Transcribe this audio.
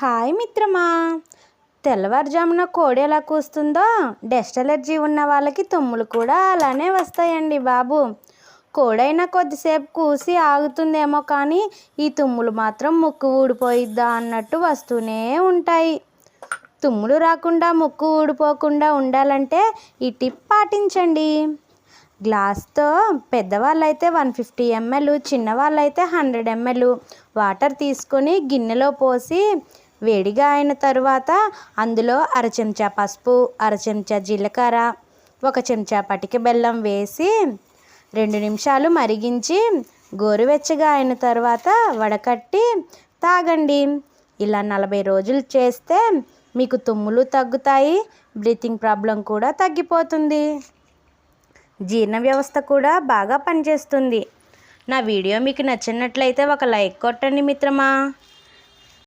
Hi మిత్రమా. తెల్లవారుజామున కోడి ఎలా కూస్తుందో? డస్ట్ ఎలర్జీ ఉన్న వాళ్ళకి తుమ్ములు కూడా అలానే వస్తాయండి బాబు. కోడైనా కొద్దిసేపు కూసి ఆగుతుందేమో కానీ ఈ తుమ్ములు మాత్రం ముక్కు ఊడిపోయిద్దా అన్నట్టు వస్తూనే ఉంటాయి. తుమ్ములు రాకుండా ముక్కు ఊడిపోకుండా ఉండాలంటే ఈ టిప్ పాటించండి. గ్లాస్తో పెద్దవాళ్ళైతే వన్ ఫిఫ్టీ ఎంఎల్ చిన్నవాళ్ళైతే హండ్రెడ్ ఎంఎల్ వాటర్ తీసుకొని గిన్నెలో పోసి వేడిగా అయిన తరువాత అందులో అర చెంచా పసుపు అర చెంచా జీలకర్ర ఒక చెంచా పటిక బెల్లం వేసి రెండు నిమిషాలు మరిగించి గోరువెచ్చగా అయిన తర్వాత వడకట్టి తాగండి. ఇలా నలభై రోజులు చేస్తే మీకు తుమ్ములు తగ్గుతాయి బ్రీతింగ్ ప్రాబ్లం కూడా తగ్గిపోతుంది. జీర్ణ వ్యవస్థ కూడా బాగా పనిచేస్తుంది. నా వీడియో మీకు నచ్చినట్లయితే ఒక లైక్ కొట్టండి మిత్రమా?